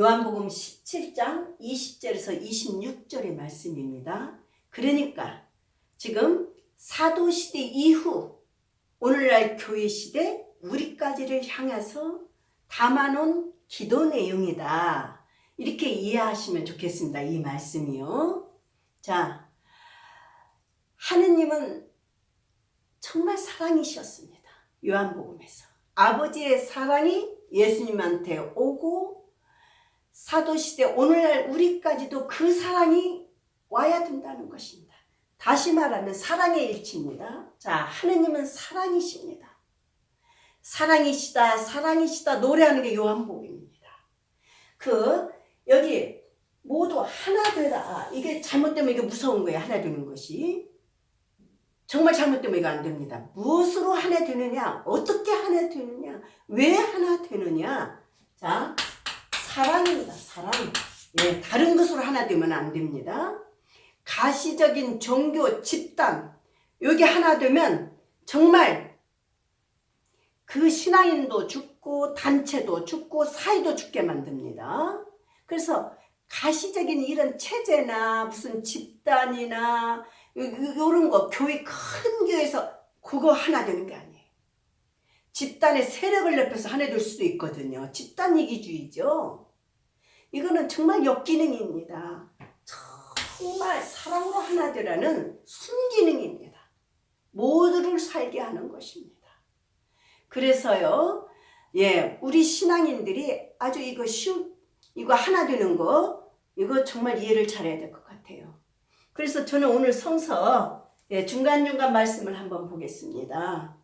요한복음 17장 20절에서 26절의 말씀입니다. 그러니까 지금 사도 시대 이후 오늘날 교회 시대 우리까지를 향해서 담아놓은 기도 내용이다. 이렇게 이해하시면 좋겠습니다. 이 말씀이요. 자, 하느님은 정말 사랑이셨습니다. 요한복음에서. 아버지의 사랑이 예수님한테 오고 사도시대 오늘날 우리까지도 그 사랑이 와야 된다는 것입니다. 다시 말하면 사랑의 일치입니다. 자, 하느님은 사랑이십니다. 사랑이시다, 사랑이시다 노래하는 게 요한복음입니다. 그 여기 모두 하나 되라. 이게 잘못되면 이게 무서운 거예요. 하나 되는 것이. 정말 잘못되면 이거 안 됩니다. 무엇으로 하나 되느냐? 어떻게 하나 되느냐? 왜 하나 되느냐? 자, 사랑입니다. 사랑. 예, 다른 것으로 하나 되면 안 됩니다. 가시적인 종교 집단 여기 하나 되면 정말 그 신앙인도 죽고 단체도 죽고 사회도 죽게 만듭니다. 그래서 가시적인 이런 체제나 무슨 집단이나 이런 거 교회 큰 교회에서 그거 하나 되는 게 아니에요. 집단의 세력을 하나 될 수도 있거든요. 집단 이기주의죠. 이거는 정말 역기능입니다. 정말 사랑으로 하나 되라는 순기능입니다. 모두를 살게 하는 것입니다. 그래서요, 예, 우리 신앙인들이 아주 이거 쉬운, 이거 하나 되는 거, 이거 정말 이해를 잘해야 될 것 같아요. 그래서 저는 오늘 성서 예, 중간중간 말씀을 한번 보겠습니다.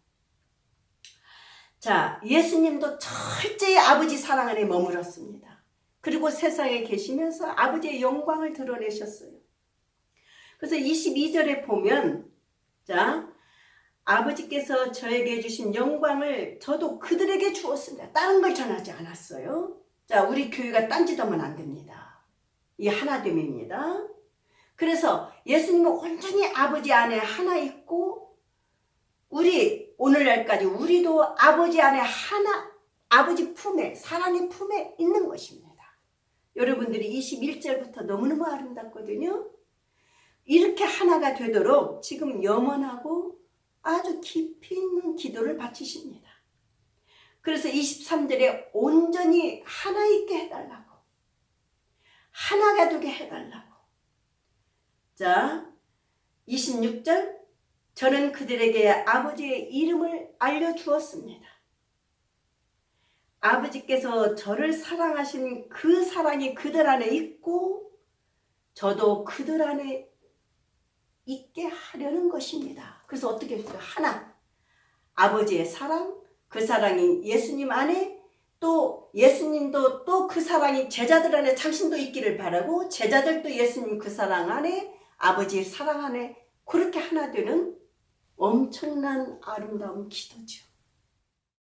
자, 예수님도 철저히 아버지 사랑 안에 머물었습니다. 그리고 세상에 계시면서 아버지의 영광을 드러내셨어요. 그래서 22절에 보면, 자, 아버지께서 저에게 주신 영광을 저도 그들에게 주었습니다. 다른 걸 전하지 않았어요. 자, 우리 교회가 딴짓하면 안 됩니다. 이 하나됨입니다. 그래서 예수님은 온전히 아버지 안에 하나 있고 우리 오늘날까지 우리도 아버지 안에 하나 아버지 품에 사랑의 품에 있는 것입니다. 여러분들이 21절부터 너무너무 아름답거든요. 이렇게 하나가 되도록 지금 염원하고 아주 깊이 있는 기도를 바치십니다. 그래서 23절에 온전히 하나 있게 해달라고 하나가 되게 해달라고 자, 26절 저는 그들에게 아버지의 이름을 알려주었습니다. 아버지께서 저를 사랑하신 그 사랑이 그들 안에 있고 저도 그들 안에 있게 하려는 것입니다. 그래서 어떻게 했어요? 하나. 아버지의 사랑, 그 사랑이 예수님 안에 또 예수님도 또 그 사랑이 제자들 안에 당신도 있기를 바라고 제자들도 예수님 그 사랑 안에 아버지의 사랑 안에 그렇게 하나 되는 엄청난 아름다운 기도죠.